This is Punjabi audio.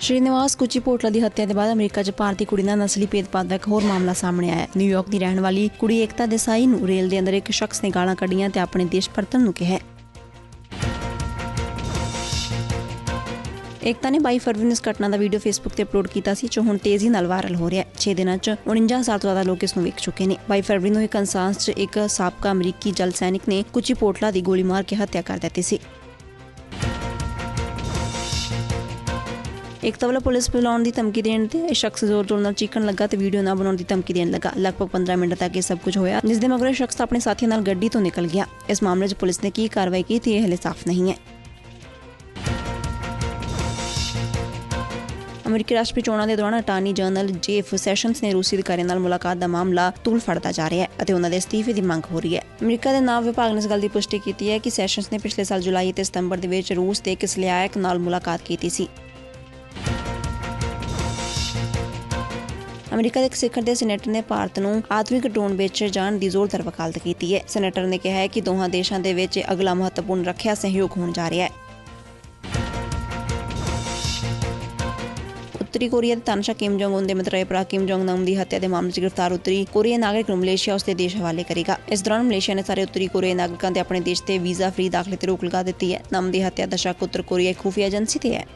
ਸ਼੍ਰੀਨਿਵਾਸ ਕੁਚੀਪੋਟਲਾ ਦੀ ਹੱਤਿਆ ਦੇ ਬਾਅਦ ਅਮਰੀਕਾ 'ਚ ਭਾਰਤੀ ਕੁੜੀ ਨਾਲ ਨਸਲੀ ਭੇਦਭਾਵ ਦਾ ਇੱਕ ਹੋਰ ਮਾਮਲਾ ਸਾਹਮਣੇ ਆਇਆ ਨਿਊਯਾਰਕ ਦੀ ਰਹਿਣ ਵਾਲੀ ਕੁੜੀ ਏਕਤਾ ਦੇਸਾਈ ਨੂੰ ਰੇਲ ਦੇ ਅੰਦਰ ਇੱਕ ਸ਼ਖਸ ਨੇ ਗਾਲਾਂ ਕੱਢੀਆਂ ਤੇ ਆਪਣੇ ਦੇਸ਼ ਪਰਤਣ ਨੂੰ ਕਿਹਾ ਏਕਤਾ ਨੇ 22 ਫਰਵਰੀ ਨੂੰ ਇਸ ਘਟਨਾ ਦਾ ਵੀਡੀਓ ਫੇਸਬੁੱਕ ਤੇ ਅਪਲੋਡ ਕੀਤਾ ਸੀ, ਜੋ ਹੁਣ ਤੇਜ਼ੀ ਨਾਲ ਵਾਇਰਲ ਹੋ ਰਿਹਾ ਹੈ। 6 ਦਿਨਾਂ 'ਚ 49000 ਤੋਂ ਜ਼ਿਆਦਾ ਲੋਕ ਇਸ ਨੂੰ ਵੇਖ ਚੁੱਕੇ ਨੇ। 22 ਫਰਵਰੀ ਨੂੰ ਇੱਕ ਕੰਸਾਂਸ 'ਚ ਇੱਕ ਸਾਬਕਾ ਅਮਰੀਕੀ ਜਲ ਸੈਨਿਕ ਨੇ ਕੁਚੀਪੋਟਲਾ ਦੀ ਗੋਲੀ ਮਾਰ ਕੇ ਹੱਤਿਆ ਕਰ ਦਿੱਤੀ ਸੀ। ਇੱਕ ਤਾਂ ਪੁਲਿਸ ਬੁਲਾਉਣ ਦੀ ਧਮਕੀ ਦੇਣ ਤੇ ਇਹ ਸ਼ਖਸ ਜ਼ੋਰ ਜ਼ੋਰ ਨਾਲ ਚੀਕਣ ਲੱਗਾ ਤੇ ਵੀਡੀਓ ਨਾ ਬਣਾਉਣ ਦੀ ਧਮਕੀ ਦੇਣ ਲੱਗਾ। ਲਗਭਗ 15 ਮਿੰਟ ਤੱਕ ਇਹ ਸਭ ਕੁਝ ਹੋਇਆ, ਜਿਸ ਦੇ ਮਗਰੋਂ ਸ਼ਖਸ ਆਪਣੇ ਸਾਥੀਆਂ ਨਾਲ ਗੱਡੀ ਤੋਂ ਨਿਕਲ ਗਿਆ। ਇਸ ਮਾਮਲੇ 'ਚ ਪੁਲਿਸ ਨੇ ਕੀ ਕਾਰਵਾਈ ਕੀਤੀ ਇਹ ਹਲੇ ਸਾਫ਼ ਨਹੀਂ ਹੈ। ਅਮਰੀਕੀ ਰਾਸ਼ਟਰੀ ਚੋਣਾਂ ਦੇ ਦੌਰਾਨ ਅਟਾਰਨੀ ਜਨਰਲ ਜੇਫ ਸੈਸ਼ਨਸ ਨੇ ਰੂਸੀ ਅਧਿਕਾਰੀਆਂ ਨਾਲ ਮੁਲਾਕਾਤ ਦਾ ਮਾਮਲਾ ਤੂਲ ਫੜਦਾ ਜਾ ਰਿਹਾ ਹੈ ਅਤੇ ਉਹਨਾਂ ਦੇ ਅਸਤੀਫੇ ਦੀ ਮੰਗ ਹੋ ਰਹੀ ਹੈ। ਅਮਰੀਕਾ ਦੇ ਨਾਮ ਵਿਭਾਗ ਨੇ ਇਸ ਗੱਲ ਦੀ ਪੁਸ਼ਟੀ ਕੀਤੀ ਹੈ ਕਿ ਸੈਸ਼ਨਸ ਨੇ ਪਿਛਲੇ ਸਾਲ ਜੁਲਾਈ ਅਤੇ ਸਤੰਬਰ ਦੇ ਵਿੱਚ ਰੂਸ ਦੇ ਇੱਕ ਲਿਆਇਕ ਨਾਲ ਮੁਲਾਕਾਤ ਕੀਤੀ ਸੀ। ਅਮਰੀਕਾ ਦੇ ਸਿਖਰ ਦੇ ਸੈਨੇਟਰ ਨੇ ਭਾਰਤ ਨੂੰ ਆਤਮਿਕ ਡਰੋਨ ਵੇਚੇ ਜਾਣ ਦੀ ਜ਼ੋਰਦਾਰ ਵਕਾਲਤ ਕੀਤੀ ਹੈ। ਸੈਨੇਟਰ ਨੇ ਕਿਹਾ ਹੈ ਕਿ ਦੋਹਾਂ ਦੇਸ਼ਾਂ ਦੇ ਵਿੱਚ ਅਗਲਾ ਮਹੱਤਵਪੂਰਨ ਰੱਖਿਆ ਸਹਿਯੋਗ ਹੋਣ ਜਾ ਰਿਹਾ ਹੈ। ਉੱਤਰੀ ਕੋਰੀਆ ਦੇ ਤਾਨਸ਼ਾ ਕਿਮ ਜੋਂਗ ਉਨ ਦੇ ਮਤਰੇ ਭਰਾ ਕਿਮ ਜੋਂਗ ਨਮ ਦੀ ਹੱਤਿਆ ਦੇ ਮਾਮਲੇ 'ਚ ਗ੍ਰਿਫਤਾਰ ਉੱਤਰੀ ਕੋਰੀਆ ਨਾਗਰਿਕ ਨੂੰ ਮਲੇਸ਼ੀਆ ਉਸਦੇ ਦੇਸ਼ ਹਵਾਲੇ ਕਰੇਗਾ। ਇਸ ਦੌਰਾਨ ਮਲੇਸ਼ੀਆ ਨੇ ਸਾਰੇ ਉੱਤਰੀ ਕੋਰੀਆ ਨਾਗਰਿਕਾਂ ਦੇ ਆਪਣੇ ਦੇਸ਼ ਤੇ ਵੀਜ਼ਾ ਫ੍ਰੀ ਦਾਖਲੇ ਤੇ ਰੋਕ ਲਗਾ ਦਿੱਤੀ ਹੈ। ਨਾਮ ਦੀ ਹੱਤਿਆ ਦਾ ਸ਼ੱਕ ਉੱਤਰ ਕੋਰੀਆ ਖੂਫੀਆ ਏਜੰਸੀ ਤੇ ਹੈ।